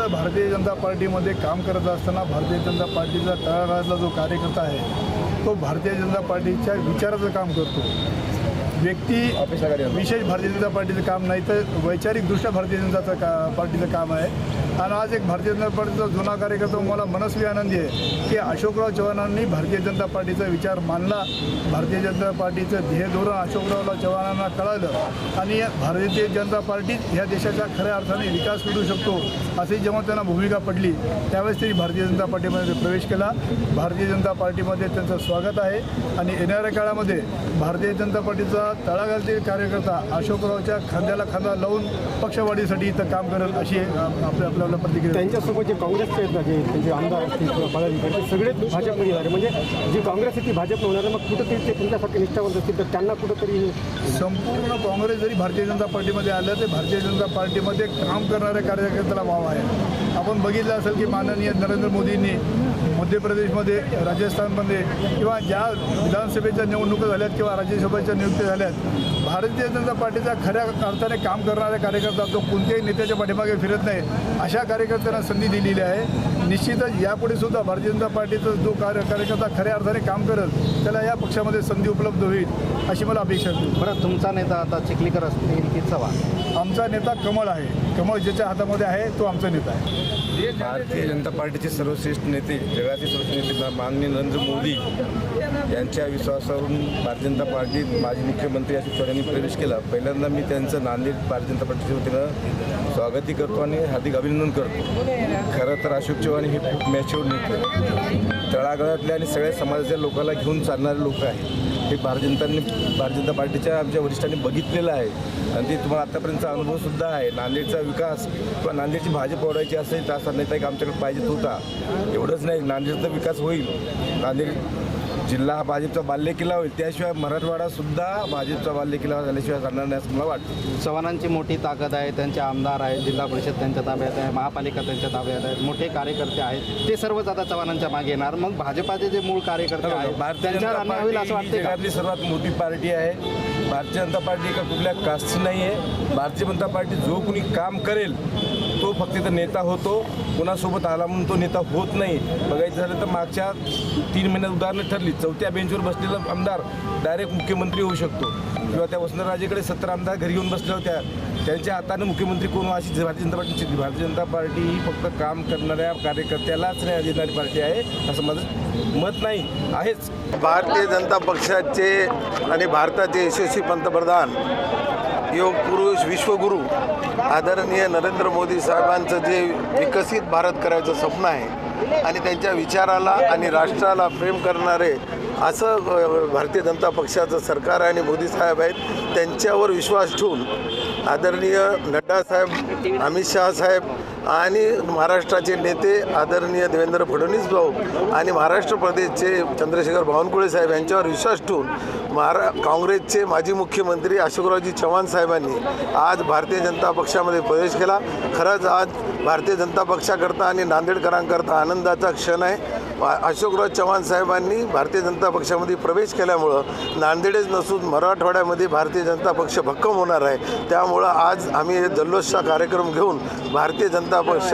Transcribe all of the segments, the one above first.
तर भारतीय जनता पार्टीमध्ये काम करत असताना भारतीय जनता पार्टीचा तळागाळातला जो कार्यकर्ता आहे तो भारतीय जनता पार्टीच्या विचाराचं काम करतो. व्यक्ती विशेष भारतीय जनता पार्टीचं काम नाही तर वैचारिकदृष्ट्या भारतीय जनता का पार्टीचं काम आहे. आणि आज एक भारतीय जनता पार्टीचा जुना कार्यकर्ता मला मनस्वी आनंदी आहे की अशोकराव चव्हाणांनी भारतीय जनता पार्टीचा विचार मानला भारतीय जनता पार्टीचं ध्येय धोरण अशोकराव चव्हाणांना कळालं. आणि भारतीय जनता पार्टी ह्या देशाच्या खऱ्या अर्थाने विकास करू शकतो अशी जेव्हा त्यांना भूमिका पडली त्यावेळेस त्यांनी भारतीय जनता पार्टीमध्ये प्रवेश केला. भारतीय जनता पार्टीमध्ये त्यांचं स्वागत आहे. आणि येणाऱ्या काळामध्ये भारतीय जनता पार्टीचा तळागाळातील कार्यकर्ता अशोकरावच्या खांद्याला खांदा लावून पक्षवाढीसाठी इथं काम करेल अशी आपल्या आपल्याला प्रतिक्रिया. त्यांच्यासोबत जे काँग्रेसचे आहेत ना जे त्यांचे आमदार असतील पदाधिकारी ते सगळेच भाजपमध्ये झाले म्हणजे जी काँग्रेस आहे ती भाजप होणार. मग कुठंतरी ते तुमच्यासाठी निष्ठावंत असतील तर त्यांना कुठंतरी संपूर्ण काँग्रेस जरी भारतीय जनता पार्टीमध्ये आलं तर भारतीय जनता पार्टीमध्ये काम करणाऱ्या कार्यकर्त्याला वाव आहे. आपण बघितलं असेल की माननीय नरेंद्र मोदींनी मध्य प्रदेशमध्ये राजस्थानमध्ये किंवा ज्या विधानसभेच्या निवडणुका झाल्यात किंवा राज्यसभेच्या नियुक्ती झाल्यात भारतीय जनता पार्टीचा खऱ्या अर्थाने काम करणारा कार्यकर्ता तो कोणत्याही नेत्याच्या पाठीमागे फिरत नाही अशा कार्यकर्त्यांना संधी दिलेली आहे. निश्चितच यापुढे सुद्धा भारतीय जनता पार्टीचा जो कार्य कार्यकर्ता खऱ्या अर्थाने काम करेल त्याला या पक्षामध्ये संधी उपलब्ध होईल अशी मला अपेक्षा आहे. बरं तुमचा नेता आता चिखलीकर असतील की चव्हाण? आमचा नेता कमळ आहे. त्यामुळे ज्याच्या हातामध्ये आहे तो आमचा नेता आहे. भारतीय जनता पार्टीचे सर्वश्रेष्ठ नेते जगाचे सर्वश्रेष्ठ नेते माननीय नरेंद्र मोदी यांच्या विश्वासावरून भारतीय जनता पार्टी माजी मुख्यमंत्री अशोक चव्हाणांनी प्रवेश केला. पहिल्यांदा मी त्यांचं नांदेड भारतीय जनता पार्टीच्या वतीनं स्वागतही करतो आणि हार्दिक अभिनंदन करतो. खरं तर अशोक चव्हाण हे खूप मॅच्युअर नेते. तळागाळातल्या आणि सगळ्या समाजाच्या लोकांना घेऊन चालणारे लोक आहेत. हे भारतीय जनतांनी भारतीय जनता पार्टीच्या आमच्या वरिष्ठांनी बघितलेलं आहे. आणि ते तुम्हाला आत्तापर्यंतचा अनुभवसुद्धा आहे. नांदेडचा विकास किंवा नांदेडची भाजप ओढायची असेल तर असा नेता एक आमच्याकडे पाहिजेत होता. एवढंच नाही. नांदेडचा विकास होईल. नांदेड जिल्हा हा भाजपचा बाल्यकिल्ला होईल त्याशिवाय मराठवाडासुद्धा भाजपचा बाल्यकिल्ला झाल्याशिवाय जाणार नाही असं मला वाटतं. चव्हाणांची मोठी ताकद आहे त्यांचे आमदार आहेत जिल्हा परिषद त्यांच्या ताब्यात आहे महापालिका त्यांच्या ताब्यात आहेत मोठे कार्यकर्ते आहेत ते सर्वच आता चव्हाणांच्या मागे येणार. मग भाजपाचे जे मूळ कार्यकर्ते आहेत भारतीय का? सर्वात मोठी पार्टी आहे. भारतीय जनता पार्टी एका कुठल्या कास्टची नाही आहे भारतीय जनता पार्टी जो कुणी काम करेल तो फक्त इथं नेता होतो. कुणासोबत आला म्हणून तो नेता होत नाही. बघायचं झालं तर मागच्या तीन महिन्यात उदाहरणं ठरली. चौथ्या बेंचवर बसलेला आमदार डायरेक्ट मुख्यमंत्री होऊ शकतो. किंवा त्या वसंतराजेकडे सत्तर आमदार घरी येऊन बसल्या होत्या. त्यांच्या हाताने मुख्यमंत्री कोण अशी भारतीय जनता पार्टीची भारतीय जनता पार्टी ही फक्त काम करणाऱ्या कार्यकर्त्यालाच न्याय देणारी पार्टी आहे असं माझं मत नाही आहेच. भारतीय जनता पक्षाचे आणि भारताचे यशस्वी पंतप्रधान योग पुरुष विश्वगुरू आदरणीय नरेंद्र मोदी साहेबांचं जे विकसित भारत करायचं स्वप्न आहे आणि त्यांच्या विचाराला आणि राष्ट्राला प्रेम करणारे असं भारतीय जनता पक्षाचं सरकार आणि मोदी साहेब आहेत त्यांच्यावर विश्वास ठेवून आदरणीय नड्डा साहेब अमित शहा साहेब आणि महाराष्ट्राचे नेते आदरणीय देवेंद्र फडणवीस भाऊ आणि महाराष्ट्र प्रदेशचे चंद्रशेखर बावनकुळे साहेब यांच्यावर विश्वास ठेवून महारा काँग्रेसचे माजी मुख्यमंत्री अशोकरावजी चव्हाण साहेबांनी आज भारतीय जनता पक्षामध्ये प्रवेश केला. खरंच आज भारतीय जनता पक्षाकरता आणि नांदेडकरांकरता आनंदाचा क्षण आहे. अशोकराव चव्हाण साहेबांनी भारतीय जनता पक्षामध्ये प्रवेश केल्यामुळं नांदेडच नसून मराठवाड्यामध्ये भारतीय जनता पक्ष भक्कम होणार आहे. त्यामुळं आज आम्ही हे जल्लोषचा कार्यक्रम घेऊन भारतीय जनता पक्ष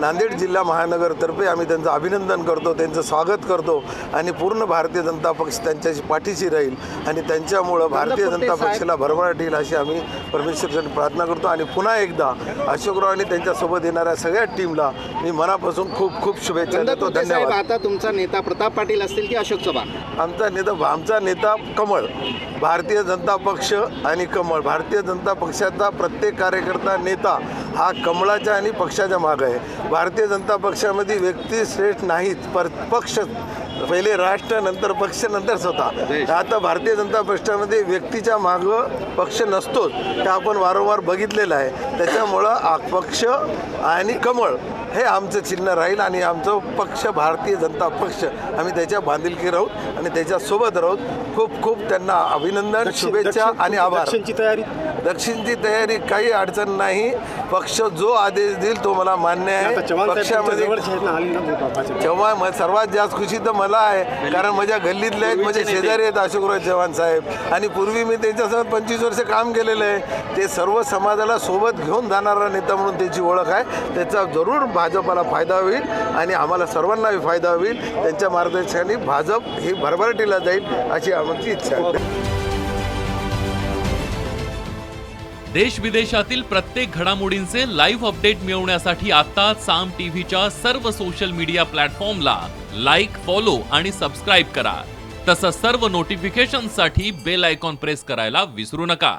नांदेड जिल्हा महानगरतर्फे आम्ही त्यांचं अभिनंदन करतो त्यांचं स्वागत करतो आणि पूर्ण भारतीय जनता पक्ष त्यांच्याशी पाठीशी राहील आणि त्यांच्यामुळं भारतीय जनता पक्षाला भरभराट येईल अशी आम्ही परमेश्वरसाठी प्रार्थना करतो. आणि पुन्हा एकदा अशोकराव आणि त्यांच्यासोबत येणाऱ्या सगळ्या टीमला मी मनापासून खूप खूप शुभेच्छा देतो. धन्यवाद. तुमचा नेता प्रताप पाटील असतील की अशोक चव्हाण? आमचा नेता आमचा नेता कमळ. भारतीय जनता पक्ष आणि कमळ. भारतीय जनता पक्षाचा प्रत्येक कार्यकर्ता नेता हा कमळाच्या आणि पक्षाच्या मागं आहे. भारतीय जनता पक्षामध्ये व्यक्ती श्रेष्ठ नाहीत. पर पक्ष पहिले राष्ट्र नंतर पक्ष नंतर स्वतः. आता भारतीय जनता पक्षामध्ये व्यक्तीच्या मागं पक्ष नसतोच. हे आपण वारंवार बघितलेलं आहे. त्याच्यामुळं पक्ष आणि कमळ हे आमचं चिन्ह राहील आणि आमचं पक्ष भारतीय जनता पक्ष आम्ही त्याच्या बांधिलकी राहूत आणि त्याच्यासोबत राहूत खूप खूप त्यांना अभिनंदन शुभेच्छा आणि आभार. दक्षिणची तयारी? दक्षिणची तयारी काही अडचण नाही. पक्ष जो आदेश देईल तो मला मान्य आहे. चव्हाण पक्षामध्ये म- सर्वात जास्त खुशी तर मला आहे कारण माझ्या गल्लीतले आहेत माझे शेजारी आहेत अशोकराव चव्हाण साहेब. आणि पूर्वी मी त्यांच्यासोबत पंचवीस वर्ष काम केलेलं आहे. ते सर्व समाजाला सोबत घेऊन जाणारा नेता म्हणून त्याची ओळख आहे त्याचा जरूर भाजपाला फायदा होईल आणि आम्हाला सर्वांनाही फायदा होईल. त्यांच्या मार्गदर्शनाने भाजप ही भरभराटीला जाईल अशी आमची इच्छा आहे. देश विदेशातील प्रत्येक घडामोडींचे लाईव्ह अपडेट मिळवण्यासाठी आता साम टीव्हीच्या सर्व सोशल मीडिया प्लॅटफॉर्मला लाईक फॉलो आणि सबस्क्राईब करा. तसंच सर्व नोटिफिकेशनसाठी बेल आयकॉन प्रेस करायला विसरू नका.